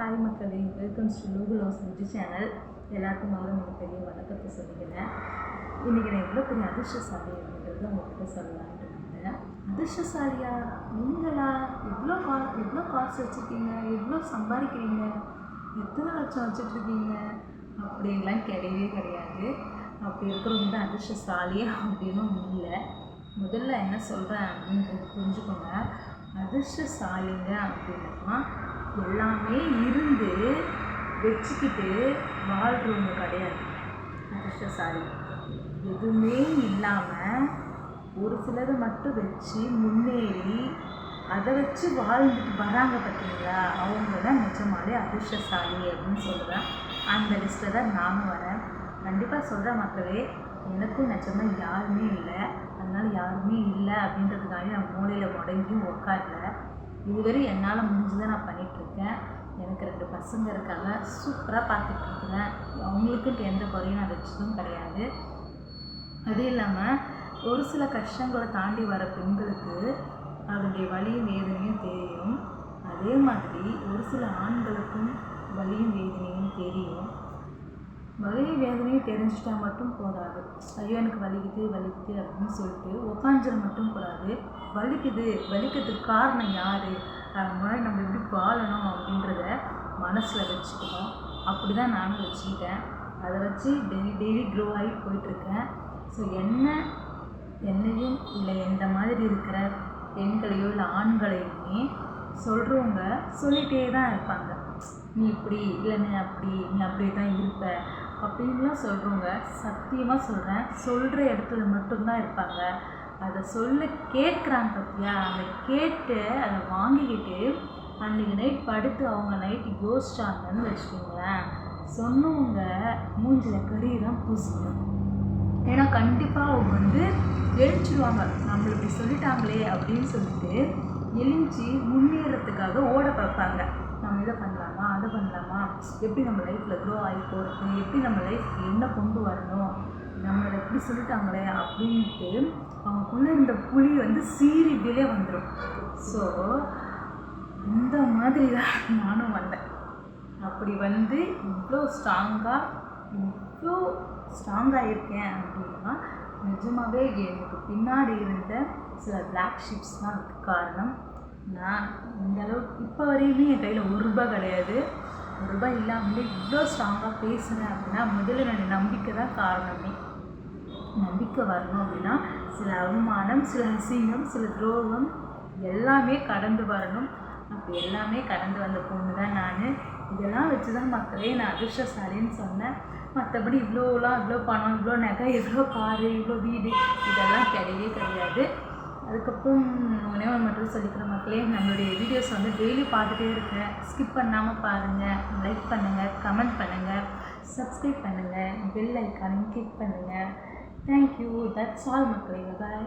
Hi மக்களே welcome to லூகுலாஸ் house நிஜி சேனல் எல்லாருக்கும் முதல்ல பெரிய வணக்கத்தை சொல்லிக்கிறேன். இன்றைக்கி நான் எவ்வளோ பெரிய அதிர்ஷ்டசாலி அப்படின்றத உங்கள்கிட்ட சொல்லலான்ட்டு இருந்தேன் அதிர்ஷ்டசாலியா நீங்களா? எவ்வளோ கா எவ்வளோ காசு வச்சுருக்கீங்க? எவ்வளோ சம்பாதிக்கிறீங்க? எத்தனை லட்சம் வச்சுட்ருக்கீங்க அப்படின்லாம் கிடையவே கிடையாது. அப்படி இருக்கிறவங்க தான் அதிர்ஷ்டசாலியா அப்படின்னும் இல்லை. முதல்ல என்ன சொல்கிறேன் அப்படின்னு புரிஞ்சுக்கோங்க. அதிர்ஷ்டசாலிங்க அப்படின்னா எல்லாமே இருந்து வச்சுக்கிட்டு வாழ்கிறவங்க கிடையாது. அதிர்ஷ்டசாலி எதுவுமே இல்லாமல் ஒரு சிலதை மட்டும் வச்சு முன்னேறி அதை வச்சு வாழ்ந்துட்டு வராங்க பார்த்தீங்களா அவங்க தான் நிஜமாலே அதிர்ஷ்டசாலி அப்படின்னு சொல்கிறேன் அந்த லிஸ்ட்டில் தான் நானும் வரேன். கண்டிப்பாக சொல்கிறேன் மக்களே எனக்கும் நிஜமாக யாருமே இல்லை. அதனால் யாருமே இல்லை அப்படின்றதுக்காண்டி நான் மூலையில் முடங்கியும் உக்காடல இதுவரை என்னால் முடிஞ்சதை நான் பண்ணிகிட்ருக்கேன் எனக்கு ரெண்டு பசங்க இருக்காங்க. சூப்பராக பார்த்துட்ருக்குறேன் அவங்களுக்குன்ட்டு எந்த குறையும் நான் வச்சதும் கிடையாது. அது இல்லாமல் ஒரு சில கஷ்டங்களை தாண்டி வர பெண்களுக்கு அதனுடைய வலியும் வேதனையும் தெரியும். அதே மாதிரி ஒரு சில ஆண்களுக்கும் வலியும் வேதனையும் தெரியும். வலி வேதனையும் தெரிஞ்சுட்டா மட்டும் போதாது. ஐயோ எனக்கு வலிக்குது வலிக்குது அப்படின்னு சொல்லிட்டு உக்காஞ்சிட மட்டும் கூடாது. வலிக்குது வலிக்கிறதுக்கு காரணம் யார்? முன்னாடி நம்ம எப்படி வாழணும் அப்படின்றத மனசில் வச்சுக்கணும். அப்படி தான் நானும் வச்சுக்கிட்டேன். அதை வச்சு டெய்லி டெய்லி க்ரோ ஆகி போயிட்டுருக்கேன். ஸோ என்ன என்னையும் இல்லை எந்த மாதிரி இருக்கிற பெண்களையோ இல்லை ஆண்களையுமே சொல்கிறவங்க சொல்லிகிட்டே தான் இருப்பாங்க. நீ இப்படி இல்லை நீ அப்படி நீ அப்படியே தான் இருப்ப. அப்படின்லாம் சொல்கிறவங்க சத்தியமாக சொல்கிறேன் சொல்கிற இடத்துல மட்டும்தான் இருப்பாங்க. அதை சொல்ல கேட்குறாங்க பார்த்தியா அதை கேட்டு அதை வாங்கிக்கிட்டு அன்றைக்கி நைட் படுத்து அவங்க நைட்டு யோசிச்சாங்கன்னு வச்சுக்கோங்களேன். சொன்னவங்க மூஞ்சில் கறி தான் பூசிக்கணும் ஏன்னா கண்டிப்பாக அவங்க வந்து எழுச்சிடுவாங்க. நம்மள இப்படி சொல்லிட்டாங்களே அப்படின்னு சொல்லிட்டு எழிஞ்சி முன்னேறத்துக்காக ஓட பார்ப்பாங்க. நம்ம இதை பண்ணலாமா? அதை பண்ணலாமா? எப்படி நம்ம லைஃப்பில் க்ரோ ஆகி போகிறது எப்படி நம்ம லைஃப்க்கு என்ன கொண்டு வரணும்? நம்மளை எப்படி சொல்லிட்டாங்களே அப்படின்ட்டு அவங்களுக்குள்ளே இந்த புலி வந்து சீரிட்டிலே வந்துடும் ஸோ இந்த மாதிரி தான் நானும் வந்தேன். அப்படி வந்து இவ்வளோ ஸ்ட்ராங்காக இவ்வளோ ஸ்ட்ராங்காக இருக்கேன் அப்படின்னா நிஜமாகவே எனக்கு பின்னாடி இருந்த சில பிளாக் ஷிப்ஸ் தான் அதுக்கு காரணம். நான் இந்த அளவுக்கு இப்போ வரையுமே என் கையில் ஒரு ரூபாய் கிடையாது. ஒரு ரூபாய் இல்லாமலே இவ்வளோ ஸ்ட்ராங்காக பேசுனேன் அப்படின்னா முதல்ல என்னுடைய நம்பிக்கை தான் காரணமே. நம்பிக்கை வரணும் அப்படின்னா சில அவமானம் சில அசிங்கம் சில துரோகம் எல்லாமே கடந்து வரணும். அப்போ எல்லாமே கடந்து வந்த பொண்ணு தான் நான். இதெல்லாம் வச்சு தான் மக்களே நான் அதிர்ஷ்டசாலின்னு சொன்னேன். மற்றபடி இவ்வளோலாம் இவ்வளோ பணம் இவ்வளோ நகை இவ்வளோ காரு இவ்வளோ வீடு இதெல்லாம் கிடையவே கிடையாது. அதுக்கப்புறம் ஒன்றே ஒன்று மட்டும் சொல்லிக்கிற மக்களே நம்மளுடைய வீடியோஸ் வந்து டெய்லி பார்த்துட்டே இருக்கேன் ஸ்கிப் பண்ணாமல் பாருங்கள் லைக் பண்ணுங்கள் கமெண்ட் பண்ணுங்கள் சப்ஸ்கிரைப் பண்ணுங்கள் பெல் ஐக்கானையும் கிளிக் பண்ணுங்கள் தேங்க்யூ தட்ஸ் ஆல் மக்களே. பாய்